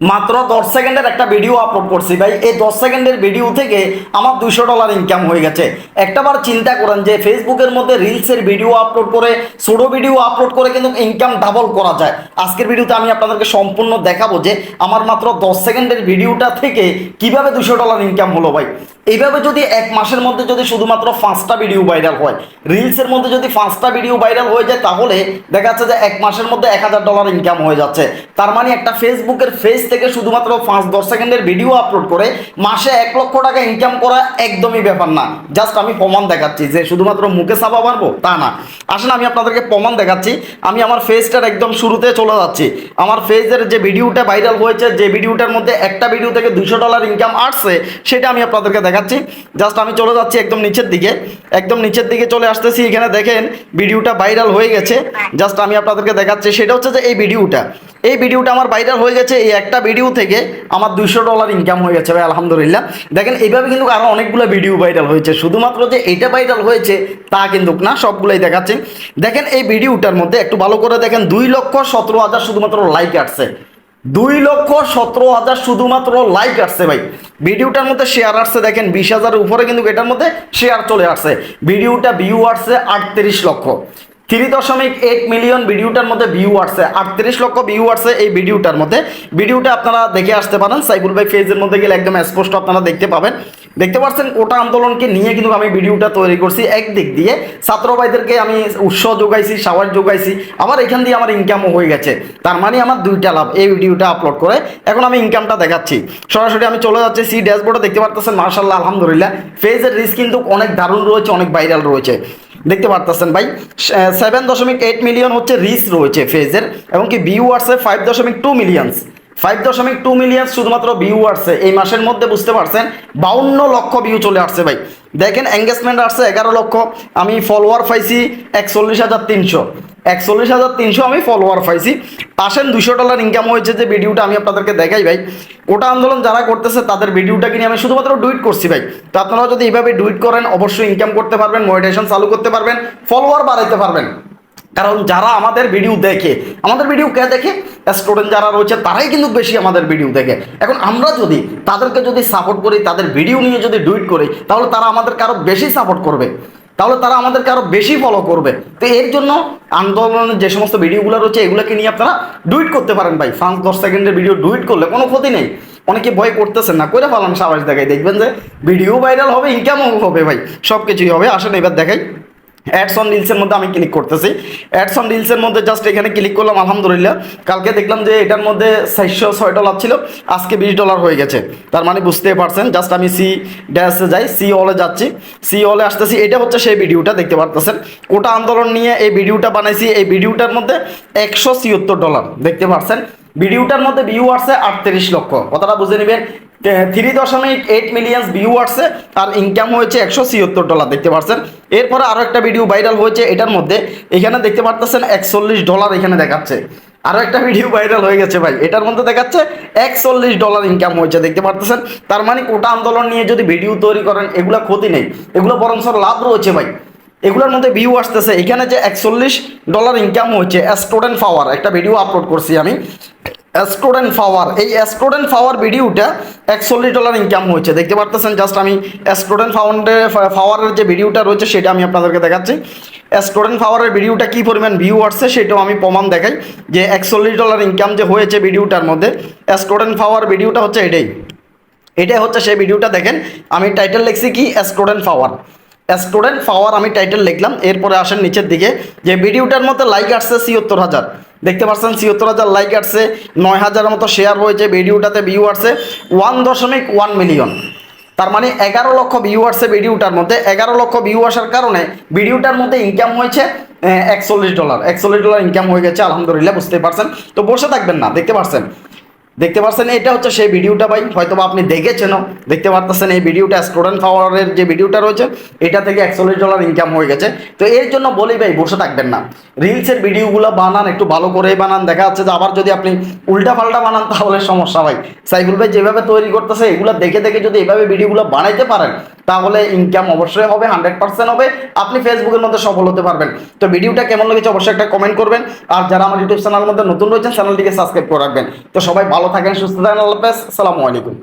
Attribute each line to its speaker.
Speaker 1: মাত্র দশ সেকেন্ডের একটা ভিডিও আপলোড করছি ভাই। এই দশ সেকেন্ডের ভিডিও থেকে আমার দুশো ডলার ইনকাম হয়ে গেছে। একটাবার চিন্তা করেন যে ফেসবুকের মধ্যে রিলসের ভিডিও আপলোড করে ছোটো ভিডিও আপলোড করে কিন্তু ইনকাম ডাবল করা যায়। আজকের ভিডিওতে আমি আপনাদেরকে সম্পূর্ণ দেখাবো যে আমার মাত্র দশ সেকেন্ডের ভিডিওটা থেকে কীভাবে দুশো ডলার ইনকাম হলো ভাই। এইভাবে যদি এক মাসের মধ্যে যদি শুধুমাত্র পাঁচটা ভিডিও ভাইরাল হয় রিলসের মধ্যে যদি পাঁচটা ভিডিও ভাইরাল হয়ে যায়, তাহলে দেখা যাচ্ছে যে এক মাসের মধ্যে এক হাজার ডলার ইনকাম হয়ে যাচ্ছে। তার মানে একটা ফেসবুকের ফেজ থেকে শুধুমাত্র পাঁচ, দশ সেকেন্ডের ভিডিও আপলোড করে মাসে এক লক্ষ টাকা ইনকাম করা একদমই ব্যাপার না। জাস্ট আমি প্রমাণ দেখাচ্ছি যে শুধুমাত্র মুখে চাপা পারব তা না। আসলে আমি আপনাদেরকে প্রমাণ দেখাচ্ছি। আমি আমার ফেজটার একদম শুরুতে চলে যাচ্ছি। আমার ফেজের যে ভিডিওটা ভাইরাল হয়েছে, যে ভিডিওটার মধ্যে একটা ভিডিও থেকে দুশো ডলার ইনকাম আসছে, সেটা আমি আপনাদেরকে দেখাচ্ছি। জাস্ট আমি চলে যাচ্ছি একদম নিচের দিকে। একদম নিচের দিকে চলে আসতেছি। এখানে দেখেন ভিডিওটা ভাইরাল হয়ে গেছে। জাস্ট আমি আপনাদেরকে দেখাচ্ছি। সেটা হচ্ছে যে এই ভিডিওটা এই ভিডিওটা আমার ভাইরাল হয়ে গেছে এই একটা ভিডিও থেকে আমার দুইশো ডলার ইনকাম হয়ে গেছে ভাই, আলহামদুলিল্লাহ। দেখেন, এইভাবে কিন্তু আরও অনেকগুলো ভিডিও ভাইরাল হয়েছে। শুধুমাত্র যে এটা ভাইরাল হয়েছে, তা কিন্তু না, সবগুলোই দেখাচ্ছি। দেখেন, এই ভিডিওটার মধ্যে একটু ভালো করে দেখেন, দুই লক্ষ সতেরো হাজার শুধুমাত্র লাইক আসছে। দুই লক্ষ সতেরো হাজার শুধুমাত্র লাইক আসছে ভাই। ভিডিওটার মধ্যে শেয়ার আসছে, দেখেন, বিশ হাজারের উপরে কিন্তু এটার মধ্যে শেয়ার চলে আসছে। ভিডিওটা ভিউ আসছে আটত্রিশ লক্ষ। থ্রি দশমিক এইট মিলিয়ন ভিডিওটার মধ্যে ভিউ আসছে। আটত্রিশ লক্ষ ভিউ আসছে এই ভিডিওটার মধ্যে। ভিডিওটা আপনারা দেখে আসতে পারেন। সাইফুল ভাই ফেজের মধ্যে গেলে একদম স্পষ্ট আপনারা দেখতে পাবেন। দেখতে পাচ্ছেন কোটা আন্দোলনকে নিয়ে কিন্তু আমি ভিডিওটা তৈরি করছি একদিক দিয়ে। ছাত্র ভাইদেরকে আমি উৎসাহ যোগাইছি সাওয়ার যোগাইছি। আবার এখান দিয়ে আমার ইনকামও হয়ে গেছে। তার মানে আমার দুইটা লাভ এই ভিডিওটা আপলোড করে। এখন আমি ইনকামটা দেখাচ্ছি। সরাসরি আমি চলে যাচ্ছি, সি ড্যাশবোর্ডে দেখতে পারতেছেন মার্শাল্লাহ আলহামদুলিল্লাহ। ফেজের রিস্ক কিন্তু অনেক দারুণ রয়েছে, অনেক ভাইরাল রয়েছে। দেখতে পারতেছেন ভাই। সেভেন দশমিক এইট মিলিয়ন হচ্ছে রিচ রয়েছে ফেজের এবং কি ভিউ আসছে ফাইভ দশমিক টু মিলিয়নস ফাইভ দশমিক টু মিলিয়ন শুধুমাত্র ভিউ আসছে এই মাসের মধ্যে বুঝতে পারছেন, বাউন্ন লক্ষ ভিউ চলে আসছে ভাই। দেখেন এঙ্গেজমেন্ট আসছে এগারো লক্ষ। আমি ফলোয়ার পাইছি একচল্লিশ হাজার তিনশো। একচল্লিশ হাজার তিনশো আমি ফলোয়ার পাইছি। আসেন দুশো ডলার ইনকাম হয়েছে যে ভিডিওটা আমি আপনাদেরকে দেখাই ভাই কোটা আন্দোলন যারা করতেছে তাদের ভিডিওটাকে নিয়ে আমি শুধুমাত্র ডুইট করছি ভাই। তো আপনারাও যদি এইভাবে ডুইট করেন, অবশ্যই ইনকাম করতে পারবেন মনিটেশন চালু করতে পারবেন ফলোয়ার বাড়াইতে পারবেন। কারণ যারা আমাদের ভিডিও দেখে, আমাদের ভিডিও কে দেখে? স্টুডেন্ট যারা রয়েছে, তারাই কিন্তু বেশি আমাদের ভিডিও দেখে। এখন আমরা যদি তাদেরকে যদি সাপোর্ট করি, তাদের ভিডিও নিয়ে যদি ডুইট করি, তাহলে তারা আমাদেরকে আরও বেশি সাপোর্ট করবে। তাহলে তারা আমাদেরকে আরও বেশি ফলো করবে। তো এর জন্য আন্দোলনের যে সমস্ত ভিডিওগুলো রয়েছে, এগুলোকে নিয়ে আপনারা ডুইট করতে পারেন ভাই। পাঁচ দশ সেকেন্ডের ভিডিও ডুইট করলে কোনো ক্ষতি নেই। অনেকে ভয় করতেছেন না করে ফেলান সাবাস দেখাই। দেখবেন যে ভিডিও ভাইরাল হবে ইনকামও হবে ভাই। সব কিছুই হবে। আসেন এবার দেখাই। অ্যাডস অন রিলসের মধ্যে আমি ক্লিক করতেছি। অ্যাডস অন রিলসের মধ্যে জাস্ট এখানে ক্লিক করলাম, আলহামদুলিল্লাহ। কালকে দেখলাম যে এটার মধ্যে চারশো ছয় ডলার ছিল, আজকে বিশ ডলার হয়ে গেছে। তার মানে বুঝতে পারছেন জাস্ট আমি সি ড্যাশে যাই সি অলে যাচ্ছি। সি অলে আসতেছি, এটা হচ্ছে সেই ভিডিওটা, দেখতে পারতেছেন। কোটা আন্দোলন নিয়ে এই ভিডিওটা বানাইছি, এই ভিডিওটার মধ্যে একশো ছিয়াত্তর ডলার দেখতে পারছেন। ভিডিওটার মধ্যে ভিউ আসছে আটত্রিশ লক্ষ, কথাটা বুঝে নেবেন থ্রি দশমিক এইট মিলিয়ন্স ভিউ আসছে আর ইনকাম হয়েছে একশো ছিয়াত্তর ডলার দেখতে পাচ্ছেন এরপরে আরও একটা ভিডিও ভাইরাল হয়েছে, এটার মধ্যে এখানে দেখতে পারতেছেন একচল্লিশ ডলার এখানে দেখাচ্ছে। আরও একটা ভিডিও ভাইরাল হয়ে গেছে ভাই, এটার মধ্যে দেখাচ্ছে একচল্লিশ ডলার ইনকাম হয়েছে, দেখতে পারতেছেন? তার মানে কোটা আন্দোলন নিয়ে যদি ভিডিও তৈরি করেন, এগুলো ক্ষতি নেই। এগুলো বরং লাভ রয়েছে ভাই। এগুলোর মধ্যে ভিউ আসতেছে, এখানে যে একচল্লিশ ডলার ইনকাম হচ্ছে স্টুডেন্ট পাওয়ার একটা ভিডিও আপলোড করছি আমি। স্টুডেন্ট পাওয়ার এই স্টুডেন্ট পাওয়ার ভিডিওটা একচল্লিশ ডলার ইনকাম হয়েছে। দেখতে পারতেছেন জাস্ট আমি স্টুডেন্ট ফাউন্ডে পাওয়ারের যে ভিডিওটা রয়েছে, সেটা আমি আপনাদেরকে দেখাচ্ছি। স্টুডেন্ট পাওয়ারের ভিডিওটা কী পরিমাণ ভিউ আসছে সেটাও আমি প্রমাণ দেখাই যে একচল্লিশ ডলার ইনকাম যে হয়েছে ভিডিওটার মধ্যে স্টুডেন্ট পাওয়ার ভিডিওটা হচ্ছে এটাই। এটাই হচ্ছে সেই ভিডিওটা দেখেন, আমি টাইটেল লিখছি কি? স্টুডেন্ট পাওয়ার স্টুডেন্ট পাওয়ার আমি টাইটেল লিখলাম, এরপরে আসেন নিচের দিকে, যে ভিডিওটার মধ্যে লাইক আসছে ছিয়াত্তর হাজার। দেখতে পাচ্ছেন ছিয়াত্তর হাজার লাইক আসছে, নয় হাজারের মতো শেয়ার হয়েছে ভিডিওটাতে ভিউ আসছে ওয়ান দশমিক ওয়ান মিলিয়ন তার মানে এগারো লক্ষ ভিউ আসছে ভিডিওটার মধ্যে, এগারো লক্ষ ভিউ আসার কারণে ভিডিওটার মধ্যে ইনকাম হয়েছে একচল্লিশ ডলার একচল্লিশ ডলার ইনকাম হয়ে গেছে, আলহামদুলিল্লাহ বুঝতে পারছেন। তো বসে থাকবেন না, দেখতে পাচ্ছেন। দেখতে পাচ্ছেন এটা হচ্ছে সেই ভিডিওটা ভাই। হয়তো আপনি দেখেছেনও। দেখতে পারতেছেন, এই ভিডিওটা স্টুডেন্ট পাওয়ারের যে ভিডিওটা রয়েছে, এটা থেকে একচল্লিশ ডলার ইনকাম হয়ে গেছে। তো এর জন্য বলি ভাই, বসে থাকবেন না। রিলসের ভিডিওগুলো বানান, একটু ভালো করেই বানান। দেখা যাচ্ছে যে আবার যদি আপনি উল্টা পাল্টা বানান, তাহলে সমস্যা ভাই। সাইফুল ভাই যেভাবে তৈরি করতেছে, এগুলো দেখে দেখে যদি এভাবে ভিডিওগুলো বানাইতে পারেন তাহলে ইনকাম অবশ্যই হবে হান্ড্রেড পার্সেন্ট হবে। আপনি ফেসবুকের মধ্যে সফল হতে পারবেন। তো ভিডিওটা কেমন লেগেছে অবশ্যই একটা কমেন্ট করবেন। আর যারা আমার ইউটিউব চ্যানেলের মধ্যে নতুন রয়েছেন চ্যানেলটিকে সাবস্ক্রাইব করে রাখবেন। তো সবাই ভালো থাকেন, সুস্থ থাকেন, আল্লাহ হাফেজ। আসসালামু আলাইকুম।